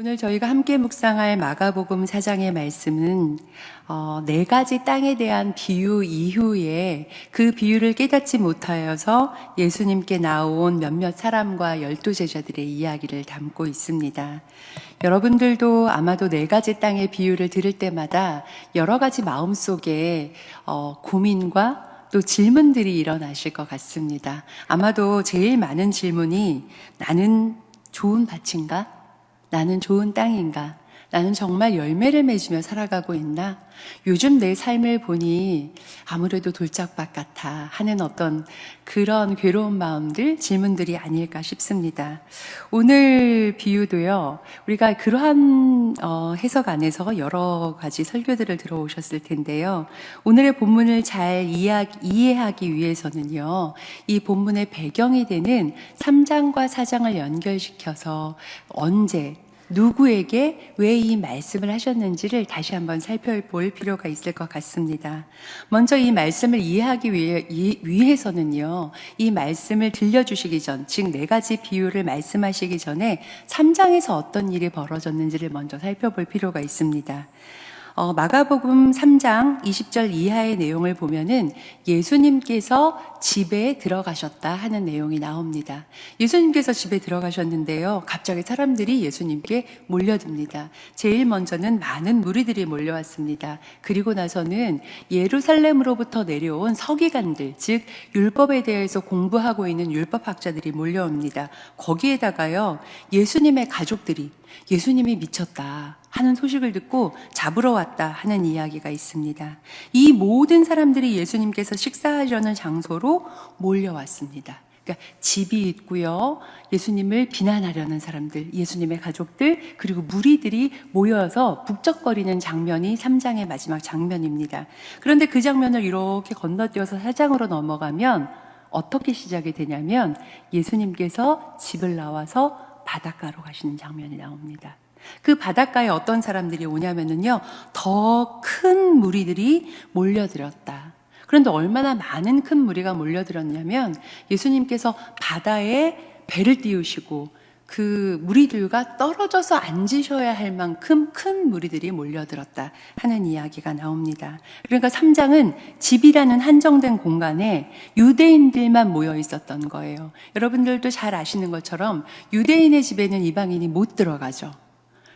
오늘 저희가 함께 묵상할 마가복음 4장의 말씀은 어, 네 가지 땅에 대한 비유 이후에 그 비유를 깨닫지 못하여서 예수님께 나온 몇몇 사람과 열두 제자들의 이야기를 담고 있습니다. 여러분들도 아마도 네 가지 땅의 비유를 들을 때마다 여러 가지 마음속에 어, 고민과 또 질문들이 일어나실 것 같습니다. 아마도 제일 많은 질문이 나는 좋은 밭인가? 나는 좋은 땅인가? 나는 정말 열매를 맺으며 살아가고 있나? 요즘 내 삶을 보니 아무래도 돌짝밭 같아 하는 어떤 그런 괴로운 마음들, 질문들이 아닐까 싶습니다. 오늘 비유도요, 우리가 그러한 어, 해석 안에서 여러 가지 설교들을 들어오셨을 텐데요. 오늘의 본문을 잘 이해, 이해하기 위해서는요, 이 본문의 배경이 되는 3장과 4장을 연결시켜서 언제, 누구에게 왜 이 말씀을 하셨는지를 다시 한번 살펴볼 필요가 있을 것 같습니다. 먼저 이 말씀을 이해하기 위해, 이- 위해서는요, 이 말씀을 들려주시기 전, 즉 네 가지 비유를 말씀하시기 전에 3장에서 어떤 일이 벌어졌는지를 먼저 살펴볼 필요가 있습니다. 어, 마가복음 3장 20절 이하의 내용을 보면은 예수님께서 집에 들어가셨다 하는 내용이 나옵니다. 예수님께서 집에 들어가셨는데요. 갑자기 사람들이 예수님께 몰려듭니다. 제일 먼저는 많은 무리들이 몰려왔습니다. 그리고 나서는 예루살렘으로부터 내려온 서기관들, 즉 율법에 대해서 공부하고 있는 율법학자들이 몰려옵니다. 거기에다가요. 예수님의 가족들이 예수님이 미쳤다 하는 소식을 듣고 잡으러 왔다 하는 이야기가 있습니다. 이 모든 사람들이 예수님께서 식사하려는 장소로 몰려왔습니다. 그러니까 집이 있고요. 예수님을 비난하려는 사람들, 예수님의 가족들, 그리고 무리들이 모여서 북적거리는 장면이 3장의 마지막 장면입니다. 그런데 그 장면을 이렇게 건너뛰어서 4장으로 넘어가면 어떻게 시작이 되냐면 예수님께서 집을 나와서 바닷가로 가시는 장면이 나옵니다. 그 바닷가에 어떤 사람들이 오냐면은요, 더 큰 무리들이 몰려들었다. 그런데 얼마나 많은 큰 무리가 몰려들었냐면 예수님께서 바다에 배를 띄우시고 그 무리들과 떨어져서 앉으셔야 할 만큼 큰 무리들이 몰려들었다 하는 이야기가 나옵니다. 그러니까 3장은 집이라는 한정된 공간에 유대인들만 모여 있었던 거예요. 여러분들도 잘 아시는 것처럼 유대인의 집에는 이방인이 못 들어가죠.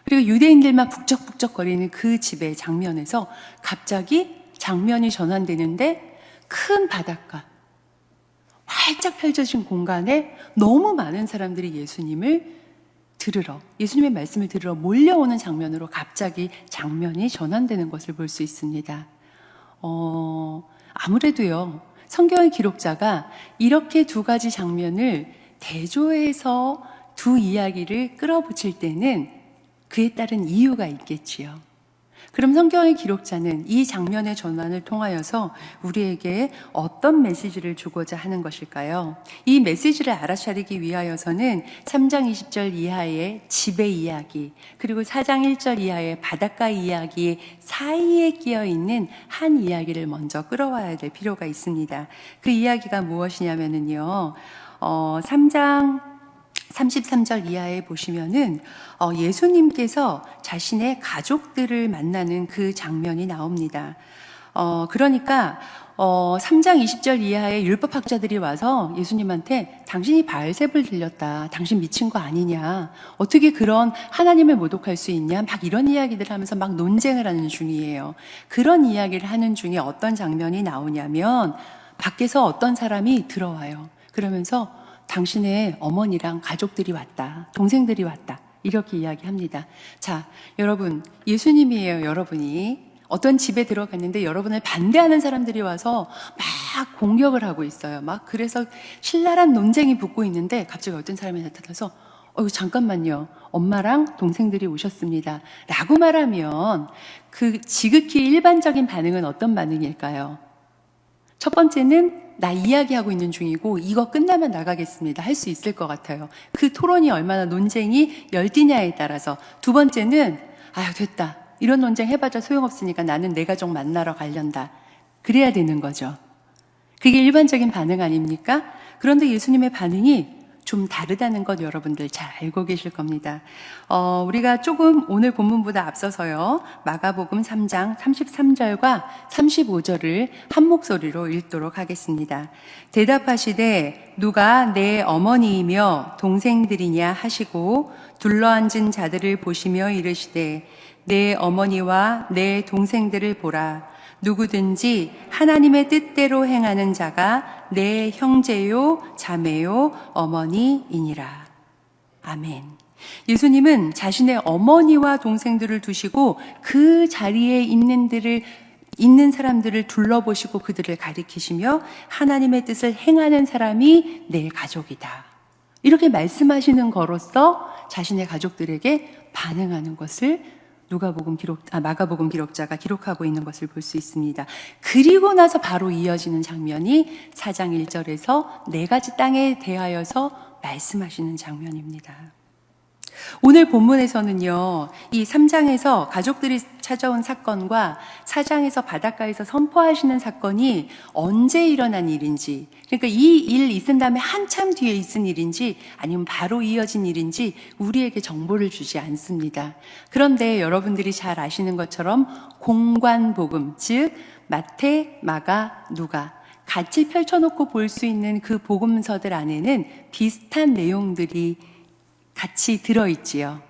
그리고 유대인들만 북적북적거리는 그 집의 장면에서 갑자기 장면이 전환되는데 큰 바닷가, 활짝 펼쳐진 공간에 너무 많은 사람들이 예수님을 들으러, 예수님의 말씀을 들으러 몰려오는 장면으로 갑자기 장면이 전환되는 것을 볼 수 있습니다. 어, 아무래도요, 성경의 기록자가 이렇게 두 가지 장면을 대조해서 두 이야기를 끌어붙일 때는 그에 따른 이유가 있겠지요. 그럼 성경의 기록자는 이 장면의 전환을 통하여서 우리에게 어떤 메시지를 주고자 하는 것일까요? 이 메시지를 알아차리기 위하여서는 3장 20절 이하의 집의 이야기, 그리고 4장 1절 이하의 바닷가 이야기 사이에 끼어 있는 한 이야기를 먼저 끌어와야 될 필요가 있습니다. 그 이야기가 무엇이냐면은요, 어, 3장 33절 이하에 보시면은 어, 예수님께서 자신의 가족들을 만나는 그 장면이 나옵니다. 어, 그러니까 어, 3장 20절 이하의 율법학자들이 와서 예수님한테 당신이 바알셉을 들렸다. 당신 미친 거 아니냐. 어떻게 그런 하나님을 모독할 수 있냐. 막 이런 이야기들을 하면서 막 논쟁을 하는 중이에요. 그런 이야기를 하는 중에 어떤 장면이 나오냐면 밖에서 어떤 사람이 들어와요. 그러면서 당신의 어머니랑 가족들이 왔다. 동생들이 왔다. 이렇게 이야기합니다. 자, 여러분, 예수님이에요, 여러분이. 어떤 집에 들어갔는데 여러분을 반대하는 사람들이 와서 막 공격을 하고 있어요. 막 그래서 신랄한 논쟁이 붙고 있는데 갑자기 어떤 사람이 나타나서 어, 잠깐만요. 엄마랑 동생들이 오셨습니다. 라고 말하면 그 지극히 일반적인 반응은 어떤 반응일까요? 첫 번째는 나 이야기하고 있는 중이고 이거 끝나면 나가겠습니다. 할 수 있을 것 같아요. 그 토론이 얼마나 논쟁이 열띠냐에 따라서 두 번째는 아유 됐다. 이런 논쟁 해봐자 소용없으니까 나는 내 가족 만나러 가련다. 그래야 되는 거죠. 그게 일반적인 반응 아닙니까? 그런데 예수님의 반응이 좀 다르다는 것 여러분들 잘 알고 계실 겁니다. 어, 우리가 조금 오늘 본문보다 앞서서요. 마가복음 3장 33절과 35절을 한 목소리로 읽도록 하겠습니다. 대답하시되 누가 내 어머니이며 동생들이냐 하시고 둘러앉은 자들을 보시며 이르시되 내 어머니와 내 동생들을 보라. 누구든지 하나님의 뜻대로 행하는 자가 내 형제요, 자매요, 어머니이니라. 아멘. 예수님은 자신의 어머니와 동생들을 두시고 그 자리에 있는 들을 있는 사람들을 둘러보시고 그들을 가리키시며 하나님의 뜻을 행하는 사람이 내 가족이다. 이렇게 말씀하시는 거로써 자신의 가족들에게 반응하는 것을 누가복음 기록 아 마가복음 기록자가 기록하고 있는 것을 볼 수 있습니다. 그리고 나서 바로 이어지는 장면이 4장 1절에서 네 가지 땅에 대하여서 말씀하시는 장면입니다. 오늘 본문에서는요, 이 3장에서 가족들이 찾아온 사건과 4장에서 바닷가에서 선포하시는 사건이 언제 일어난 일인지, 그러니까 이 일 있은 다음에 한참 뒤에 있은 일인지 아니면 바로 이어진 일인지 우리에게 정보를 주지 않습니다. 그런데 여러분들이 잘 아시는 것처럼 공관복음, 즉, 마태, 마가, 누가, 같이 펼쳐놓고 볼 수 있는 그 복음서들 안에는 비슷한 내용들이 같이 들어있지요.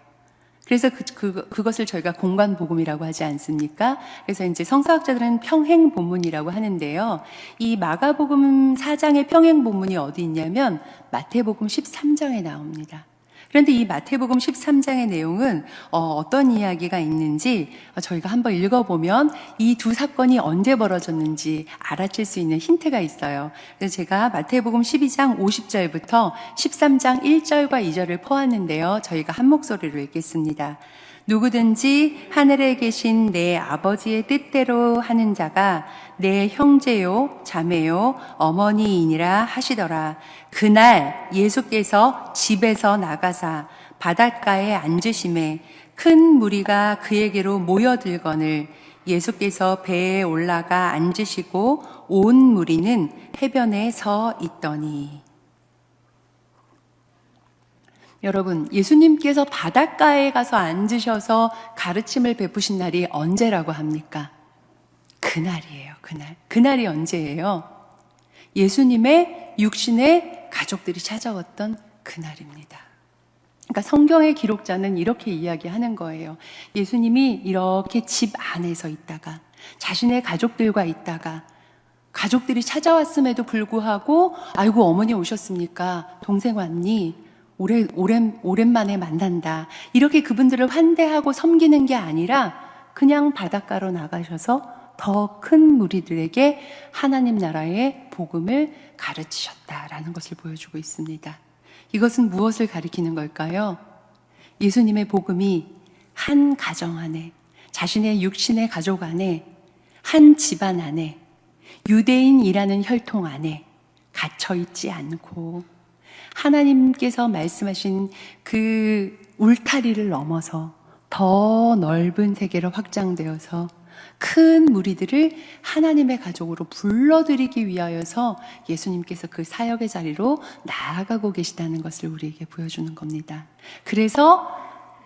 그래서 그, 그, 그것을 저희가 공간 복음이라고 하지 않습니까? 그래서 이제 성서학자들은 평행 본문이라고 하는데요. 이 마가복음 4장의 평행 본문이 어디 있냐면 마태복음 13장에 나옵니다. 그런데 이 마태복음 13장의 내용은 어, 떤 이야기가 있는지 저희가 한번 읽어보면 이 두 사건이 언제 벌어졌는지 알아챌 수 있는 힌트가 있어요. 그래서 제가 마태복음 12장 50절부터 13장 1절과 2절을 포함했는데요. 저희가 한 목소리로 읽겠습니다. 누구든지 하늘에 계신 내 아버지의 뜻대로 하는 자가 내 형제요, 자매요, 어머니이니라 하시더라. 그날 예수께서 집에서 나가사 바닷가에 앉으심에 큰 무리가 그에게로 모여들거늘 예수께서 배에 올라가 앉으시고 온 무리는 해변에 서 있더니 여러분, 예수님께서 바닷가에 가서 앉으셔서 가르침을 베푸신 날이 언제라고 합니까? 그날이에요, 그날. 그날이 언제예요? 예수님의 육신의 가족들이 찾아왔던 그날입니다. 그러니까 성경의 기록자는 이렇게 이야기하는 거예요. 예수님이 이렇게 집 안에서 있다가 자신의 가족들과 있다가 가족들이 찾아왔음에도 불구하고 아이고 어머니 오셨습니까? 동생 왔니? 오랜, 오랜, 오랜만에 만난다. 이렇게 그분들을 환대하고 섬기는 게 아니라 그냥 바닷가로 나가셔서 더 큰 무리들에게 하나님 나라의 복음을 가르치셨다라는 것을 보여주고 있습니다. 이것은 무엇을 가리키는 걸까요? 예수님의 복음이 한 가정 안에, 자신의 육신의 가족 안에, 한 집안 안에, 유대인이라는 혈통 안에 갇혀 있지 않고 하나님께서 말씀하신 그 울타리를 넘어서 더 넓은 세계로 확장되어서 큰 무리들을 하나님의 가족으로 불러들이기 위하여서 예수님께서 그 사역의 자리로 나아가고 계시다는 것을 우리에게 보여주는 겁니다. 그래서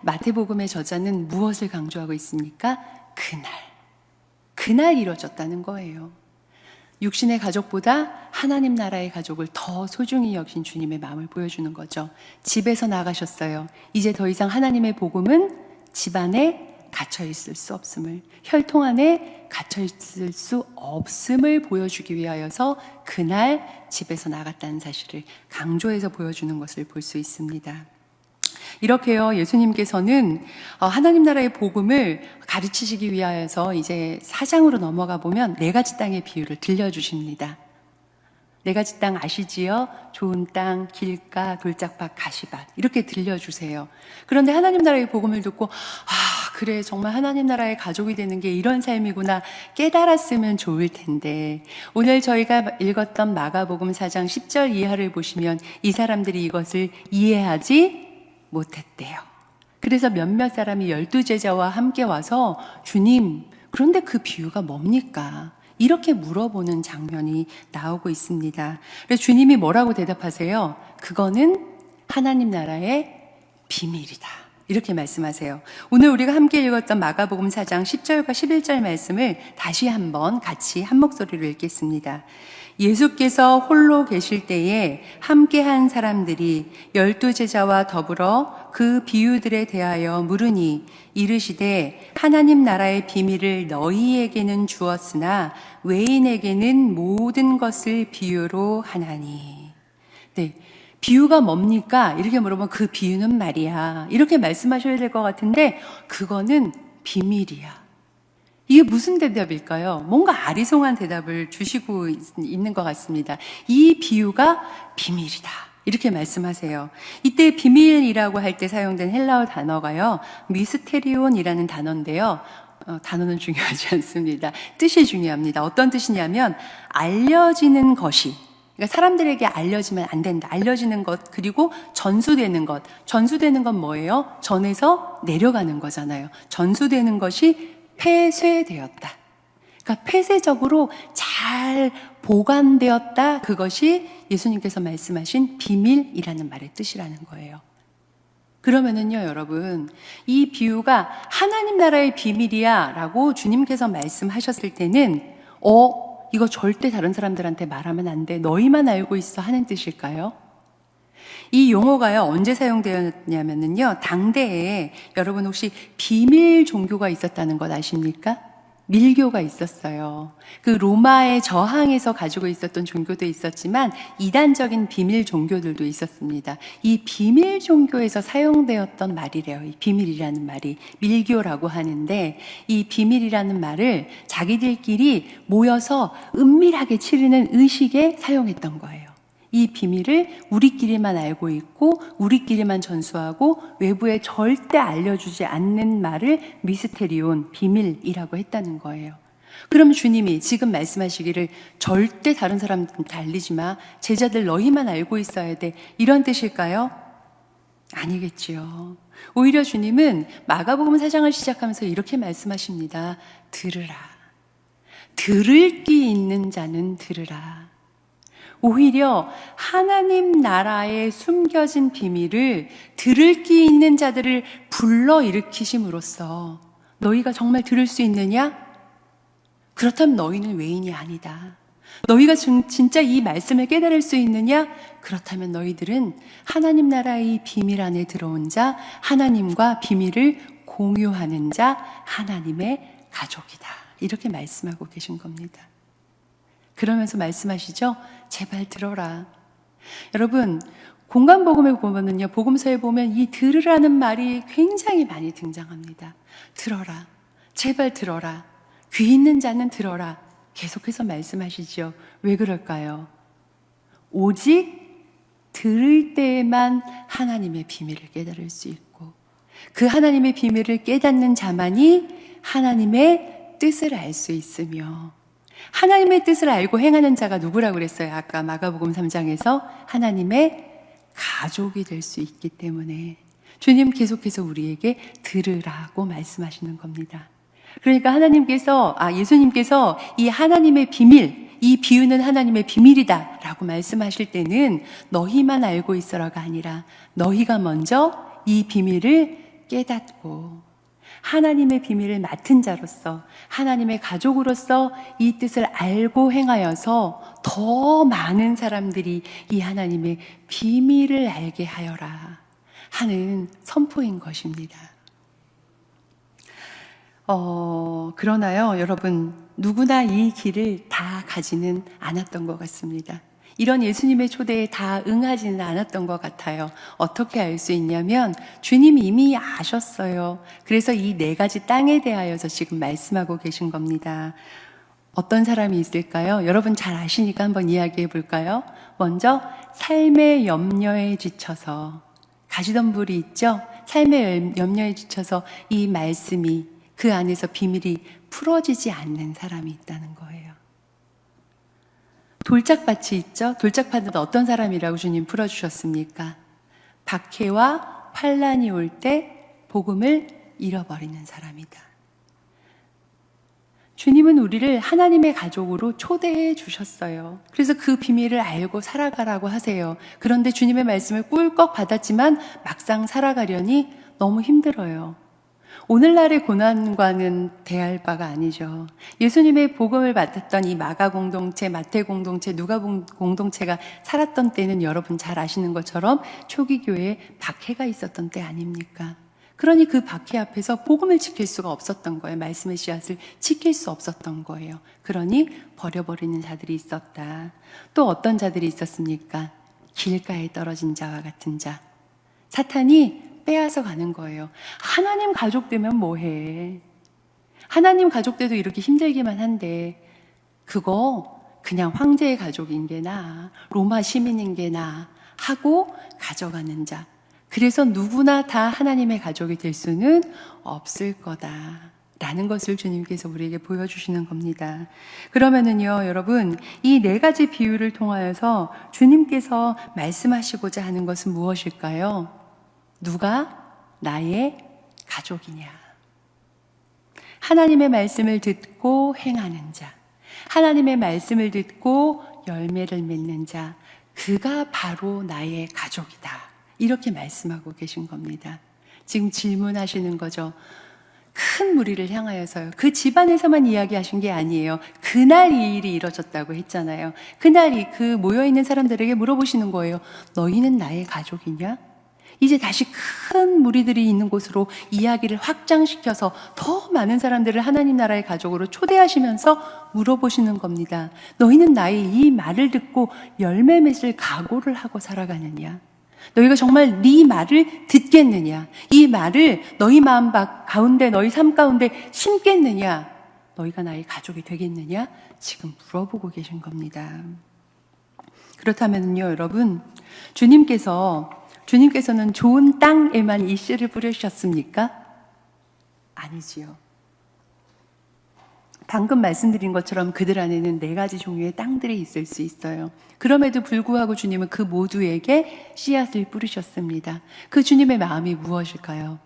마태복음의 저자는 무엇을 강조하고 있습니까? 그날. 그날 이루어졌다는 거예요. 육신의 가족보다 하나님 나라의 가족을 더 소중히 여긴 주님의 마음을 보여주는 거죠. 집에서 나가셨어요. 이제 더 이상 하나님의 복음은 집안에 갇혀 있을 수 없음을, 혈통 안에 갇혀 있을 수 없음을 보여주기 위하여서 그날 집에서 나갔다는 사실을 강조해서 보여주는 것을 볼 수 있습니다. 이렇게요, 예수님께서는 어, 하나님 나라의 복음을 가르치시기 위하여서 이제 사장으로 넘어가 보면 네 가지 땅의 비유를 들려주십니다. 네 가지 땅 아시지요? 좋은 땅, 길가, 돌짝밭, 가시밭. 이렇게 들려주세요. 그런데 하나님 나라의 복음을 듣고, 아, 그래. 정말 하나님 나라의 가족이 되는 게 이런 삶이구나. 깨달았으면 좋을 텐데. 오늘 저희가 읽었던 마가복음 4장 10절 이하를 보시면 이 사람들이 이것을 이해하지 못했대요. 그래서 몇몇 사람이 열두 제자와 함께 와서 주님, 그런데 그 비유가 뭡니까? 이렇게 물어보는 장면이 나오고 있습니다. 그래서 주님이 뭐라고 대답하세요? 그거는 하나님 나라의 비밀이다. 이렇게 말씀하세요. 오늘 우리가 함께 읽었던 마가복음 4장 10절과 11절 말씀을 다시 한번 같이 한 목소리로 읽겠습니다. 예수께서 홀로 계실 때에 함께한 사람들이 열두 제자와 더불어 그 비유들에 대하여 물으니 이르시되 하나님 나라의 비밀을 너희에게는 주었으나 외인에게는 모든 것을 비유로 하나니. 네. 비유가 뭡니까? 이렇게 물어보면 그 비유는 말이야. 이렇게 말씀하셔야 될 것 같은데 그거는 비밀이야. 이게 무슨 대답일까요? 뭔가 아리송한 대답을 주시고 있- 있는 것 같습니다. 이 비유가 비밀이다. 이렇게 말씀하세요. 이때 비밀이라고 할 때 사용된 헬라어 단어가요. 미스테리온이라는 단어인데요. 어, 단어는 중요하지 않습니다. 뜻이 중요합니다. 어떤 뜻이냐면 알려지는 것이 그러니까 사람들에게 알려지면 안 된다. 알려지는 것, 그리고 전수되는 것. 전수되는 건 뭐예요? 전에서 내려가는 거잖아요. 전수되는 것이 폐쇄되었다. 그러니까 폐쇄적으로 잘 보관되었다. 그것이 예수님께서 말씀하신 비밀이라는 말의 뜻이라는 거예요. 그러면은요, 여러분, 이 비유가 하나님 나라의 비밀이야 라고 주님께서 말씀하셨을 때는, 어, 이거 절대 다른 사람들한테 말하면 안 돼. 너희만 알고 있어 하는 뜻일까요? 이 용어가요, 언제 사용되었냐면요, 당대에 여러분 혹시 비밀 종교가 있었다는 것 아십니까? 밀교가 있었어요. 그 로마의 저항에서 가지고 있었던 종교도 있었지만 이단적인 비밀 종교들도 있었습니다. 이 비밀 종교에서 사용되었던 말이래요. 이 비밀이라는 말이 밀교라고 하는데 이 비밀이라는 말을 자기들끼리 모여서 은밀하게 치르는 의식에 사용했던 거예요. 이 비밀을 우리끼리만 알고 있고 우리끼리만 전수하고 외부에 절대 알려주지 않는 말을 미스테리온 비밀이라고 했다는 거예요. 그럼 주님이 지금 말씀하시기를 절대 다른 사람한테 알리지 마. 제자들 너희만 알고 있어야 돼. 이런 뜻일까요? 아니겠지요. 오히려 주님은 마가복음 사장을 시작하면서 이렇게 말씀하십니다. 들으라. 들을 귀 있는 자는 들으라. 오히려 하나님 나라에 숨겨진 비밀을 들을 귀 있는 자들을 불러 일으키심으로써 너희가 정말 들을 수 있느냐? 그렇다면 너희는 외인이 아니다. 너희가 진- 진짜 이 말씀을 깨달을 수 있느냐? 그렇다면 너희들은 하나님 나라의 이 비밀 안에 들어온 자, 하나님과 비밀을 공유하는 자, 하나님의 가족이다. 이렇게 말씀하고 계신 겁니다. 그러면서 말씀하시죠? 제발 들어라. 여러분, 공간복음에 보면은요, 복음서에 보면 이 들으라는 말이 굉장히 많이 등장합니다. 들어라. 제발 들어라. 귀 있는 자는 들어라. 계속해서 말씀하시죠. 왜 그럴까요? 오직 들을 때에만 하나님의 비밀을 깨달을 수 있고, 그 하나님의 비밀을 깨닫는 자만이 하나님의 뜻을 알 수 있으며, 하나님의 뜻을 알고 행하는 자가 누구라고 그랬어요? 아까 마가복음 3장에서 하나님의 가족이 될 수 있기 때문에 주님 계속해서 우리에게 들으라고 말씀하시는 겁니다. 그러니까 하나님께서, 아, 예수님께서 이 하나님의 비밀, 이 비유는 하나님의 비밀이다 라고 말씀하실 때는 너희만 알고 있어라가 아니라 너희가 먼저 이 비밀을 깨닫고 하나님의 비밀을 맡은 자로서 하나님의 가족으로서 이 뜻을 알고 행하여서 더 많은 사람들이 이 하나님의 비밀을 알게 하여라 하는 선포인 것입니다. 어, 그러나요, 여러분, 누구나 이 길을 다 가지는 않았던 것 같습니다. 이런 예수님의 초대에 다 응하지는 않았던 것 같아요. 어떻게 알 수 있냐면 주님이 이미 아셨어요. 그래서 이 네 가지 땅에 대하여서 지금 말씀하고 계신 겁니다. 어떤 사람이 있을까요? 여러분 잘 아시니까 한번 이야기해 볼까요? 먼저 삶의 염려에 지쳐서 가시던 불이 있죠? 삶의 염려에 지쳐서 이 말씀이 그 안에서 비밀이 풀어지지 않는 사람이 있다는 거예요. 돌짝밭이 있죠? 돌짝밭은 어떤 사람이라고 주님 풀어주셨습니까? 박해와 환란이 올 때 복음을 잃어버리는 사람이다. 주님은 우리를 하나님의 가족으로 초대해 주셨어요. 그래서 그 비밀을 알고 살아가라고 하세요. 그런데 주님의 말씀을 꿀꺽 받았지만 막상 살아가려니 너무 힘들어요. 오늘날의 고난과는 대할 바가 아니죠. 예수님의 복음을 맡았던 이 마가 공동체, 마태 공동체, 누가 공동체가 살았던 때는 여러분 잘 아시는 것처럼 초기 교회에 박해가 있었던 때 아닙니까? 그러니 그 박해 앞에서 복음을 지킬 수가 없었던 거예요. 말씀의 씨앗을 지킬 수 없었던 거예요. 그러니 버려버리는 자들이 있었다. 또 어떤 자들이 있었습니까? 길가에 떨어진 자와 같은 자. 사탄이 빼앗아 가는 거예요. 하나님 가족 되면 뭐해? 하나님 가족 돼도 이렇게 힘들기만 한데, 그거 그냥 황제의 가족인 게 나, 로마 시민인 게 나, 하고 가져가는 자. 그래서 누구나 다 하나님의 가족이 될 수는 없을 거다. 라는 것을 주님께서 우리에게 보여주시는 겁니다. 그러면은요, 여러분, 이 네 가지 비유를 통하여서 주님께서 말씀하시고자 하는 것은 무엇일까요? 누가 나의 가족이냐? 하나님의 말씀을 듣고 행하는 자, 하나님의 말씀을 듣고 열매를 맺는 자, 그가 바로 나의 가족이다. 이렇게 말씀하고 계신 겁니다. 지금 질문하시는 거죠. 큰 무리를 향하여서요. 그 집안에서만 이야기하신 게 아니에요. 그날 이 일이 이뤄졌다고 했잖아요. 그날 이 그 모여있는 사람들에게 물어보시는 거예요. 너희는 나의 가족이냐? 이제 다시 큰 무리들이 있는 곳으로 이야기를 확장시켜서 더 많은 사람들을 하나님 나라의 가족으로 초대하시면서 물어보시는 겁니다. 너희는 나의 이 말을 듣고 열매 맺을 각오를 하고 살아가느냐? 너희가 정말 네 말을 듣겠느냐? 이 말을 너희 마음 가운데, 너희 삶 가운데 심겠느냐? 너희가 나의 가족이 되겠느냐? 지금 물어보고 계신 겁니다. 그렇다면요, 여러분, 주님께서 주님께서는 좋은 땅에만 이 씨를 뿌려주셨습니까? 아니지요. 방금 말씀드린 것처럼 그들 안에는 네 가지 종류의 땅들이 있을 수 있어요. 그럼에도 불구하고 주님은 그 모두에게 씨앗을 뿌리셨습니다. 그 주님의 마음이 무엇일까요?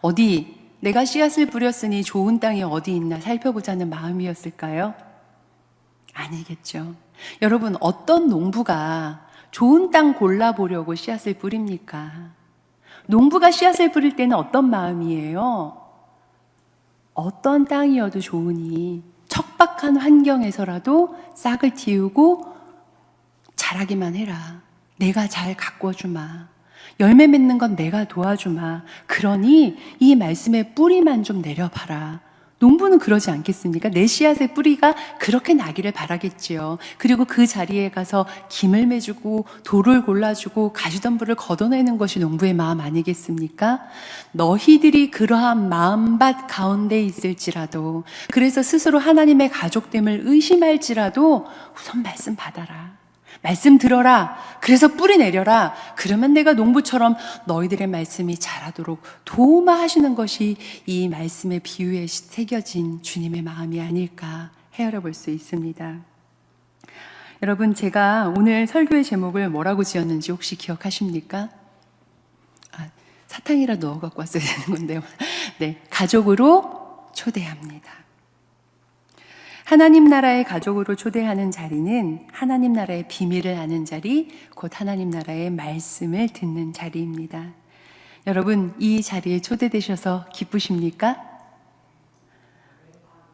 어디 내가 씨앗을 뿌렸으니 좋은 땅이 어디 있나 살펴보자는 마음이었을까요? 아니겠죠. 여러분, 어떤 농부가 좋은 땅 골라보려고 씨앗을 뿌립니까? 농부가 씨앗을 뿌릴 때는 어떤 마음이에요? 어떤 땅이어도 좋으니 척박한 환경에서라도 싹을 틔우고 자라기만 해라. 내가 잘 가꿔주마. 열매 맺는 건 내가 도와주마. 그러니 이 말씀의 뿌리만 좀 내려봐라. 농부는 그러지 않겠습니까? 내 씨앗의 뿌리가 그렇게 나기를 바라겠지요. 그리고 그 자리에 가서 김을 매주고 돌을 골라주고 가시덤불을 걷어내는 것이 농부의 마음 아니겠습니까? 너희들이 그러한 마음밭 가운데 있을지라도 그래서 스스로 하나님의 가족됨을 의심할지라도 우선 말씀 받아라. 말씀 들어라. 그래서 뿌리 내려라. 그러면 내가 농부처럼 너희들의 말씀이 자라도록 도움하시는 것이 이 말씀의 비유에 새겨진 주님의 마음이 아닐까 헤아려 볼 수 있습니다. 여러분, 제가 오늘 설교의 제목을 뭐라고 지었는지 혹시 기억하십니까? 아, 사탕이라 넣어 갖고 왔어야 되는 건데요. 네, 가족으로 초대합니다. 하나님 나라의 가족으로 초대하는 자리는 하나님 나라의 비밀을 아는 자리, 곧 하나님 나라의 말씀을 듣는 자리입니다. 여러분, 이 자리에 초대되셔서 기쁘십니까?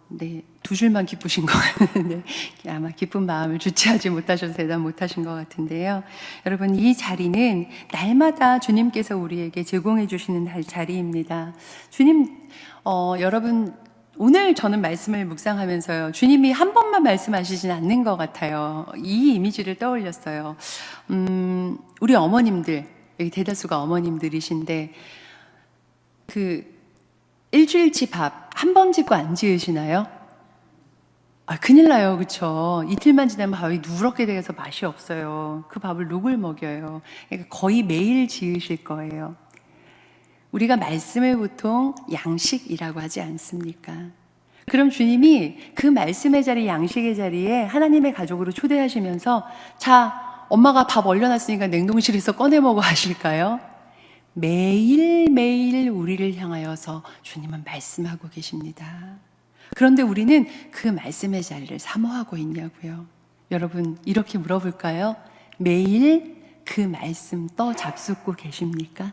네, 두 줄만 기쁘신 것 같은데, 아마 기쁜 마음을 주체하지 못하셔서 대답 못하신 것 같은데요. 여러분, 이 자리는 날마다 주님께서 우리에게 제공해 주시는 자리입니다. 주님, 어, 여러분, 오늘 저는 말씀을 묵상하면서요. 주님이 한 번만 말씀하시진 않는 것 같아요. 이 이미지를 떠올렸어요. 음, 우리 어머님들, 여기 대다수가 어머님들이신데, 그, 일주일치 밥 한 번 짓고 안 지으시나요? 아, 큰일 나요. 그쵸? 이틀만 지나면 밥이 누렇게 돼서 맛이 없어요. 그 밥을 누굴 먹여요? 그러니까 거의 매일 지으실 거예요. 우리가 말씀을 보통 양식이라고 하지 않습니까? 그럼 주님이 그 말씀의 자리, 양식의 자리에 하나님의 가족으로 초대하시면서 자, 엄마가 밥 얼려놨으니까 냉동실에서 꺼내 먹어 하실까요? 매일매일 우리를 향하여서 주님은 말씀하고 계십니다. 그런데 우리는 그 말씀의 자리를 사모하고 있냐고요. 여러분, 이렇게 물어볼까요? 매일 그 말씀 떠 잡숫고 계십니까?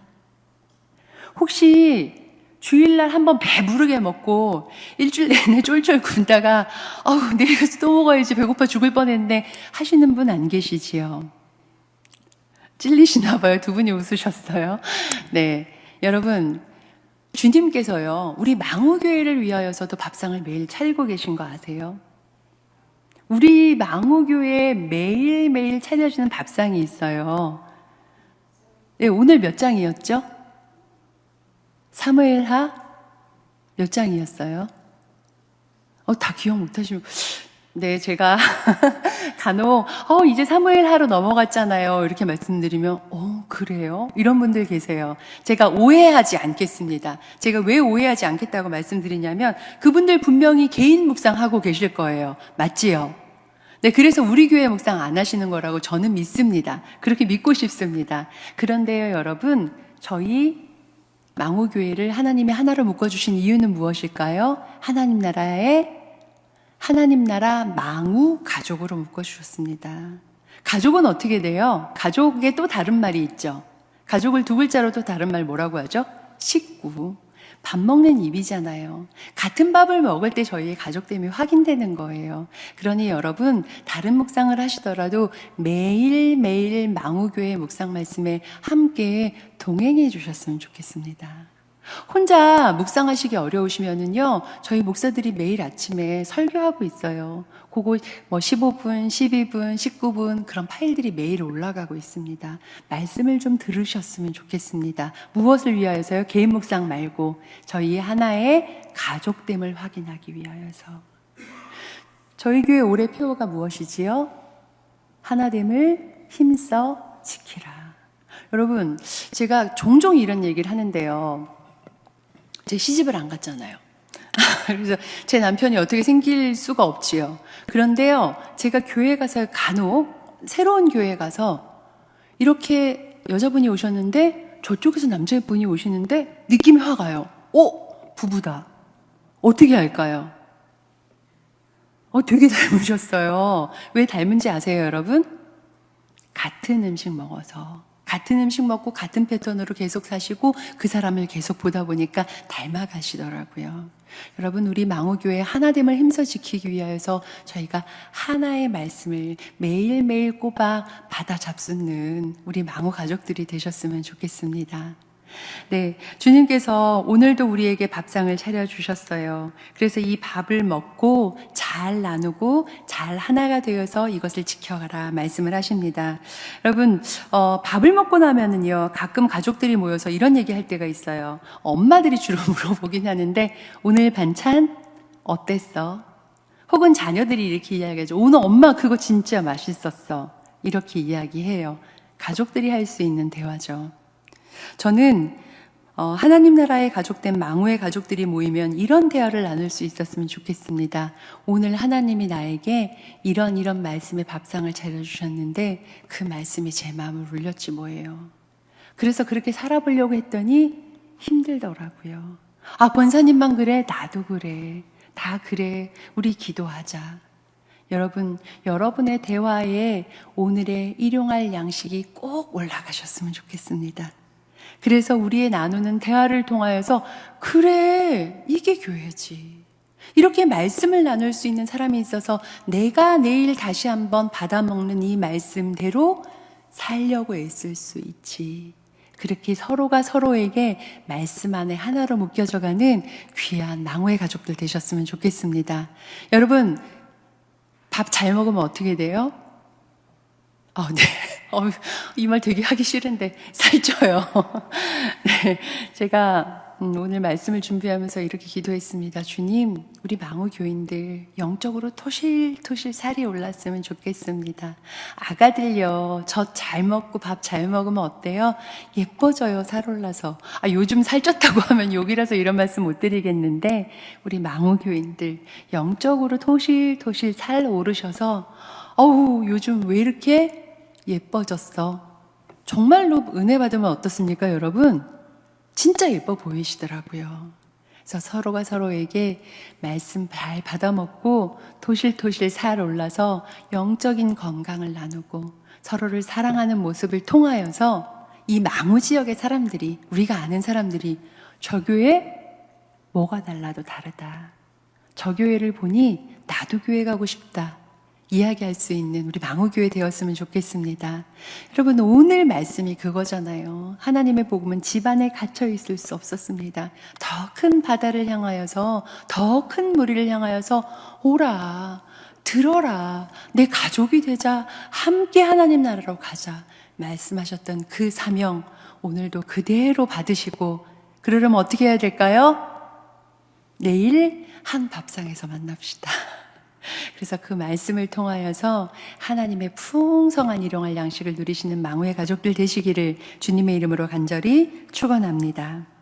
혹시 주일날 한번 배부르게 먹고 일주일 내내 쫄쫄 굶다가 아우 내일 가서 또 먹어야지 배고파 죽을 뻔했네 하시는 분 안 계시지요? 찔리시나 봐요. 두 분이 웃으셨어요. 네. 여러분, 주님께서요, 우리 망우교회를 위하여서도 밥상을 매일 차리고 계신 거 아세요? 우리 망우교회에 매일매일 차려주는 밥상이 있어요. 네, 오늘 몇 장이었죠? 사무엘하 몇 장이었어요? 어, 다 기억 못 하시고. 네, 제가 간혹, 어, 이제 사무엘 하로 넘어갔잖아요. 이렇게 말씀드리면, 어, 그래요? 이런 분들 계세요. 제가 오해하지 않겠습니다. 제가 왜 오해하지 않겠다고 말씀드리냐면, 그분들 분명히 개인 묵상하고 계실 거예요. 맞지요? 네, 그래서 우리 교회 묵상 안 하시는 거라고 저는 믿습니다. 그렇게 믿고 싶습니다. 그런데요, 여러분, 저희 망우교회를 하나님의 하나로 묶어주신 이유는 무엇일까요? 하나님 나라의 하나님 나라 망우 가족으로 묶어주셨습니다. 가족은 어떻게 돼요? 가족에 또 다른 말이 있죠. 가족을 두 글자로 또 다른 말 뭐라고 하죠? 식구. 밥 먹는 입이잖아요. 같은 밥을 먹을 때 저희의 가족됨이 확인되는 거예요. 그러니 여러분, 다른 묵상을 하시더라도 매일매일 망우교회 묵상 말씀에 함께 동행해 주셨으면 좋겠습니다. 혼자 묵상하시기 어려우시면은요, 저희 목사들이 매일 아침에 설교하고 있어요. 그거 뭐 15분, 12분, 19분 그런 파일들이 매일 올라가고 있습니다. 말씀을 좀 들으셨으면 좋겠습니다. 무엇을 위하여서요? 개인 묵상 말고 저희 하나의 가족됨을 확인하기 위하여서. 저희 교회 올해 표어가 무엇이지요? 하나됨을 힘써 지키라. 여러분, 제가 종종 이런 얘기를 하는데요. 제 시집을 안 갔잖아요. 그래서 제 남편이 어떻게 생길 수가 없지요. 그런데요, 제가 교회 가서 간혹 새로운 교회 가서 이렇게 여자분이 오셨는데 저쪽에서 남자분이 오시는데 느낌이 확 와요. 어, 부부다. 어떻게 할까요? 어, 되게 닮으셨어요. 왜 닮은지 아세요, 여러분? 같은 음식 먹어서. 같은 음식 먹고 같은 패턴으로 계속 사시고 그 사람을 계속 보다 보니까 닮아가시더라고요. 여러분, 우리 망호교회 하나됨을 힘써 지키기 위하여서 저희가 하나의 말씀을 매일매일 꼬박 받아 잡수는 우리 망호 가족들이 되셨으면 좋겠습니다. 네, 주님께서 오늘도 우리에게 밥상을 차려 주셨어요. 그래서 이 밥을 먹고 잘 나누고 잘 하나가 되어서 이것을 지켜가라 말씀을 하십니다. 여러분, 어, 밥을 먹고 나면은요, 가끔 가족들이 모여서 이런 얘기 할 때가 있어요. 엄마들이 주로 물어보긴 하는데, 오늘 반찬 어땠어? 혹은 자녀들이 이렇게 이야기하죠. 오늘 엄마 그거 진짜 맛있었어. 이렇게 이야기해요. 가족들이 할 수 있는 대화죠. 저는 어, 하나님 나라의 가족된 망우의 가족들이 모이면 이런 대화를 나눌 수 있었으면 좋겠습니다. 오늘 하나님이 나에게 이런 이런 말씀의 밥상을 차려주셨는데 그 말씀이 제 마음을 울렸지 뭐예요. 그래서 그렇게 살아보려고 했더니 힘들더라고요. 아, 권사님만 그래? 나도 그래. 다 그래. 우리 기도하자. 여러분, 여러분의 대화에 오늘의 일용할 양식이 꼭 올라가셨으면 좋겠습니다. 그래서 우리의 나누는 대화를 통하여서 그래 이게 교회지 이렇게 말씀을 나눌 수 있는 사람이 있어서 내가 내일 다시 한번 받아먹는 이 말씀대로 살려고 애쓸 수 있지 그렇게 서로가 서로에게 말씀 안에 하나로 묶여져 가는 귀한 망호의 가족들 되셨으면 좋겠습니다. 여러분, 밥 잘 먹으면 어떻게 돼요? 어, 네. 어, 이말 되게 하기 싫은데 살쪄요. 네, 제가 음, 오늘 말씀을 준비하면서 이렇게 기도했습니다. 주님, 우리 망우 교인들 영적으로 토실토실 살이 올랐으면 좋겠습니다. 아가들요, 젖잘 먹고 밥 잘 먹으면 어때요? 예뻐져요, 살 올라서. 아, 요즘 살쪘다고 하면 욕이라서 이런 말씀 못 드리겠는데, 우리 망우 교인들 영적으로 토실토실 살 오르셔서, 어우, 요즘 왜 이렇게 예뻐졌어? 정말로 은혜 받으면 어떻습니까, 여러분? 진짜 예뻐 보이시더라고요. 그래서 서로가 서로에게 말씀 잘 받아먹고 토실토실 살 올라서 영적인 건강을 나누고 서로를 사랑하는 모습을 통하여서 이 망우 지역의 사람들이 우리가 아는 사람들이 저 교회 뭐가 달라도 다르다. 저 교회를 보니 나도 교회 가고 싶다. 이야기할 수 있는 우리 망우교회 되었으면 좋겠습니다. 여러분, 오늘 말씀이 그거잖아요. 하나님의 복음은 집안에 갇혀 있을 수 없었습니다. 더 큰 바다를 향하여서, 더 큰 무리를 향하여서, 오라, 들어라, 내 가족이 되자, 함께 하나님 나라로 가자. 말씀하셨던 그 사명, 오늘도 그대로 받으시고, 그러려면 어떻게 해야 될까요? 내일 한 밥상에서 만납시다. 그래서 그 말씀을 통하여서 하나님의 풍성한 일용할 양식을 누리시는 망우의 가족들 되시기를 주님의 이름으로 간절히 축원합니다.